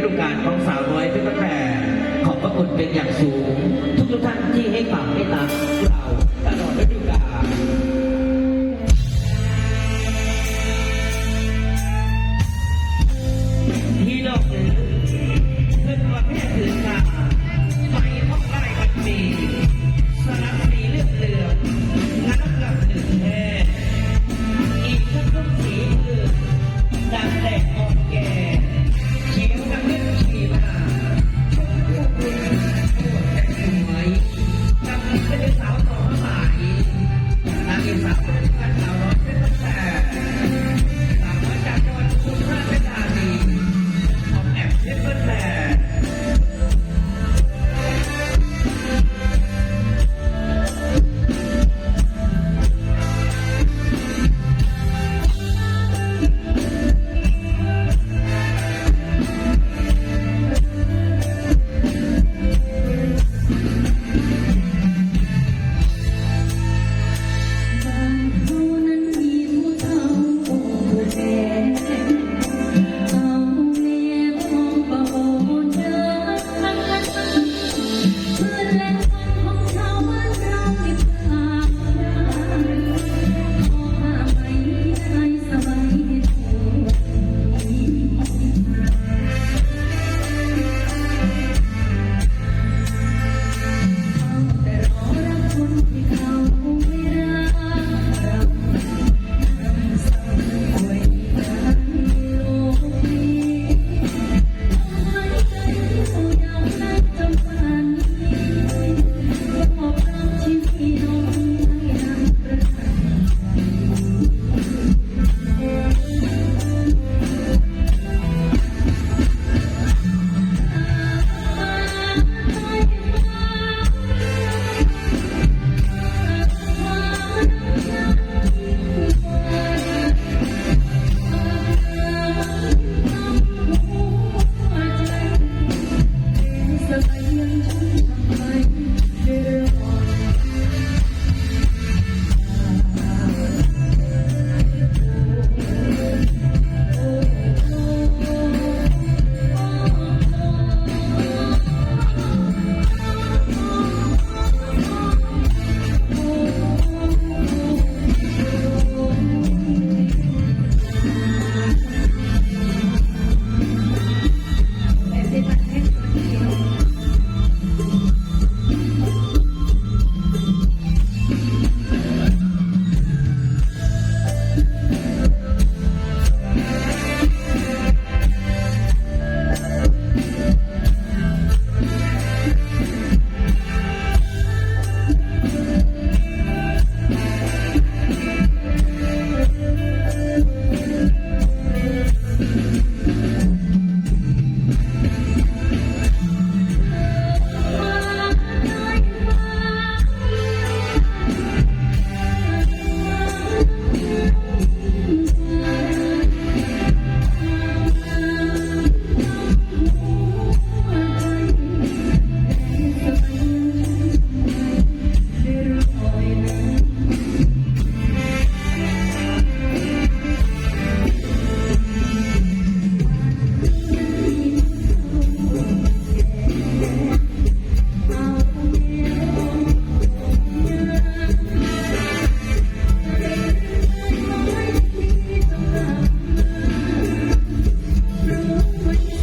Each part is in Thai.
ฤดูกาลของสาวน้อยที่ตั้งแต่ขอบพระคุณเป็นอย่างสูง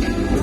you.